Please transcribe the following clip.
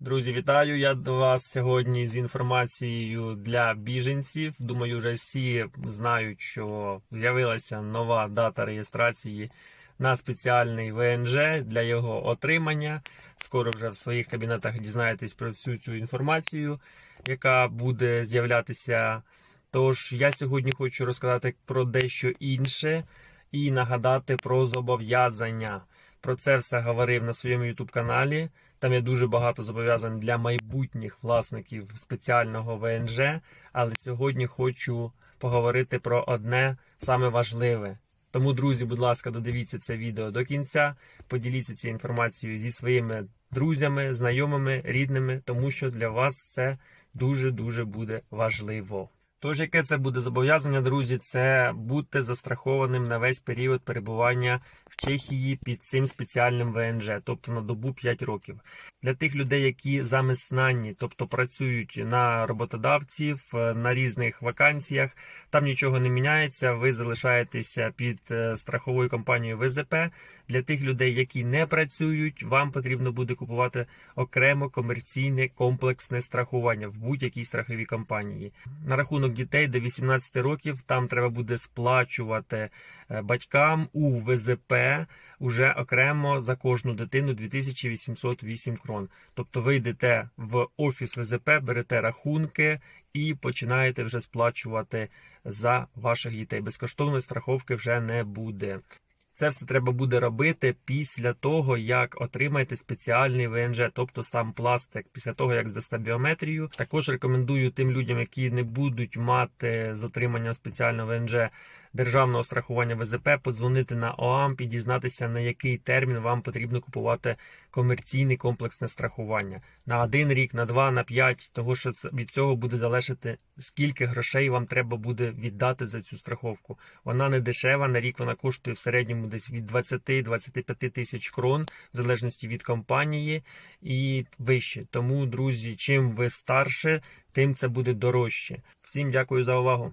Друзі, вітаю! Я до вас сьогодні з інформацією для біженців. Думаю, вже всі знають, що з'явилася нова дата реєстрації на спеціальний ВНЖ для його отримання. Скоро вже в своїх кабінетах дізнаєтесь про всю цю інформацію, яка буде з'являтися. Тож я сьогодні хочу розказати про дещо інше і нагадати про зобов'язання. Про це все говорив на своєму youtube каналі. Там є дуже багато зобов'язань для майбутніх власників спеціального ВНЖ. Але сьогодні хочу поговорити про одне саме важливе. Тому, друзі, будь ласка, додивіться це відео до кінця. Поділіться цією інформацією зі своїми друзями, знайомими, рідними, тому що для вас це дуже дуже буде важливо. Тож, яке це буде зобов'язання, друзі, це бути застрахованим на весь період перебування в Чехії під цим спеціальним ВНЖ, тобто на добу 5 років. Для тих людей, які замиснанні, тобто працюють на роботодавців е, на різних вакансіях, там нічого не міняється. Ви залишаєтеся під е, страховою компанією ВЗП. Для тих людей, які не працюють, вам потрібно буде купувати окремо комерційне комплексне страхування в будь-якій страховій компанії. На рахунок дітей до 18 років там треба буде сплачувати е, батькам у ВЗП уже окремо за кожну дитину 2808 крон. Тобто ви йдете в офіс ВЗП, берете рахунки і починаєте вже сплачувати за ваших дітей. Безкоштовної страховки вже не буде. Це все треба буде робити після того, як отримаєте спеціальний ВНЖ, тобто сам пластик, після того, як здасте біометрію. Також рекомендую тим людям, які не будуть мати з отриманням спеціального ВНЖ державного страхування ВЗП, подзвонити на ОАМ і дізнатися, на який термін вам потрібно купувати комерційне комплексне страхування на один рік, на два, на п'ять, того що від цього буде залежати, скільки грошей вам треба буде віддати за цю страховку. Вона не дешева. На рік вона коштує в середньому десь від 20-25 тисяч крон, в залежності від компанії і вище. Тому, друзі, чим ви старше, тим це буде дорожче. Всім дякую за увагу.